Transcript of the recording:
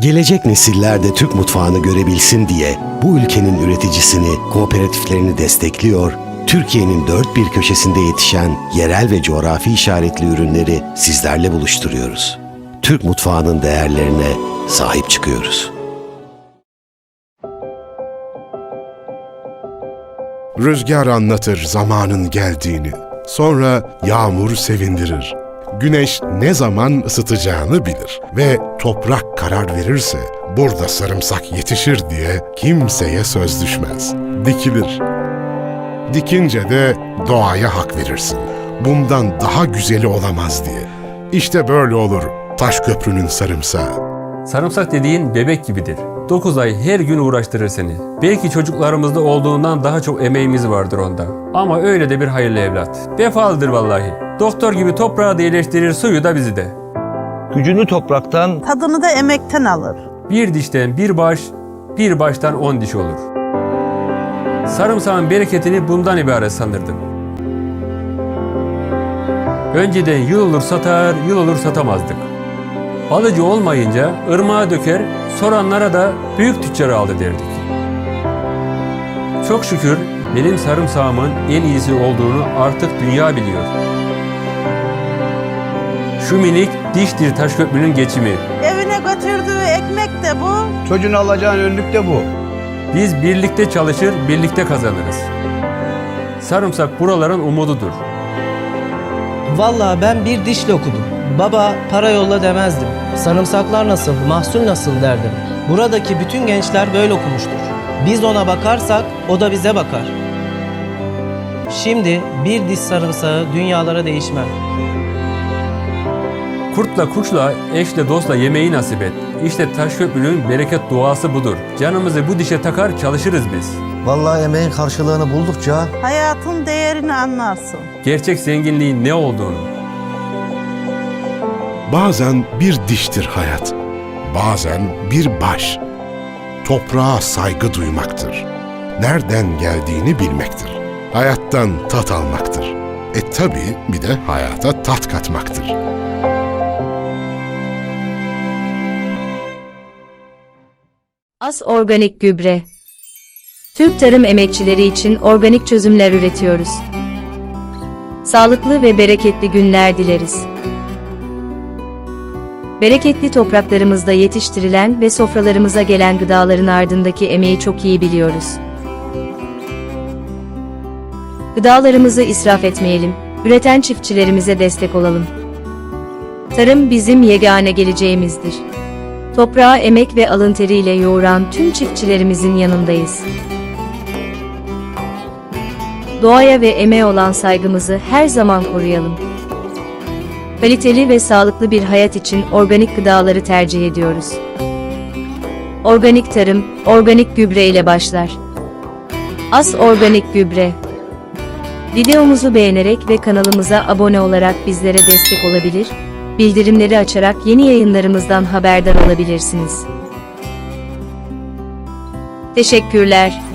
Gelecek nesiller de Türk mutfağını görebilsin diye bu ülkenin üreticisini, kooperatiflerini destekliyor, Türkiye'nin dört bir köşesinde yetişen yerel ve coğrafi işaretli ürünleri sizlerle buluşturuyoruz. Türk mutfağının değerlerine sahip çıkıyoruz. Rüzgar anlatır zamanın geldiğini. Sonra yağmur sevindirir. Güneş ne zaman ısıtacağını bilir ve toprak karar verirse burada sarımsak yetişir diye kimseye söz düşmez. Dikilir. Dikince de doğaya hak verirsin. Bundan daha güzeli olamaz diye. İşte böyle olur taş köprünün sarımsağı. Sarımsak dediğin bebek gibidir. 9 ay her gün uğraştırır seni. Belki çocuklarımızda olduğundan daha çok emeğimiz vardır onda. Ama öyle de bir hayırlı evlat. Vefalıdır vallahi. Doktor gibi toprağı da iyileştirir, suyu da bizi de. Gücünü topraktan, Tadını da emekten alır. Bir dişten bir baş, bir baştan on diş olur. Sarımsağın bereketini bundan ibaret sanırdım. Önceden yıl olur satar, yıl olur satamazdık. Alıcı olmayınca ırmağa döker, soranlara da büyük tüccar aldı derdik. Çok şükür benim sarımsağımın en iyisi olduğunu artık dünya biliyor. Şu minik diştir Taşköprü'nün geçimi. Evine götürdüğü ekmek de bu. çocuğunu alacağın önlük de bu. Biz birlikte çalışır, birlikte kazanırız. Sarımsak buraların umududur. Vallahi ben bir dişle okudum. Baba para yolla demezdim. Sarımsaklar nasıl, mahsul nasıl derdim. Buradaki bütün gençler böyle okumuştur. Biz ona bakarsak o da bize bakar. Şimdi bir diş sarımsağı dünyalara değişmem. Kurtla kuşla, eşle dostla yemeği nasip et. İşte Taşköprü'nün bereket duası budur. Canımızı bu dişe takar çalışırız biz. Vallahi emeğin karşılığını buldukça Hayatın değerini anlarsın. Gerçek zenginliğin ne olduğunu. Bazen bir diştir hayat, bazen bir baş. Toprağa saygı duymaktır. Nereden geldiğini bilmektir. Hayattan tat almaktır. E tabi bir de hayata tat katmaktır. As Organik Gübre Türk tarım emekçileri için organik çözümler üretiyoruz. Sağlıklı ve bereketli günler dileriz. Bereketli topraklarımızda yetiştirilen ve sofralarımıza gelen gıdaların ardındaki emeği çok iyi biliyoruz. Gıdalarımızı israf etmeyelim, üreten çiftçilerimize destek olalım. Tarım bizim yegane geleceğimizdir. Toprağı emek ve alın teriyle yoğuran tüm çiftçilerimizin yanındayız. Doğaya ve emeğe olan saygımızı her zaman koruyalım. Kaliteli ve sağlıklı bir hayat için organik gıdaları tercih ediyoruz. Organik tarım, organik gübre ile başlar. As Organik Gübre Videomuzu beğenerek ve kanalımıza abone olarak bizlere destek olabilir, bildirimleri açarak yeni yayınlarımızdan haberdar olabilirsiniz. Teşekkürler.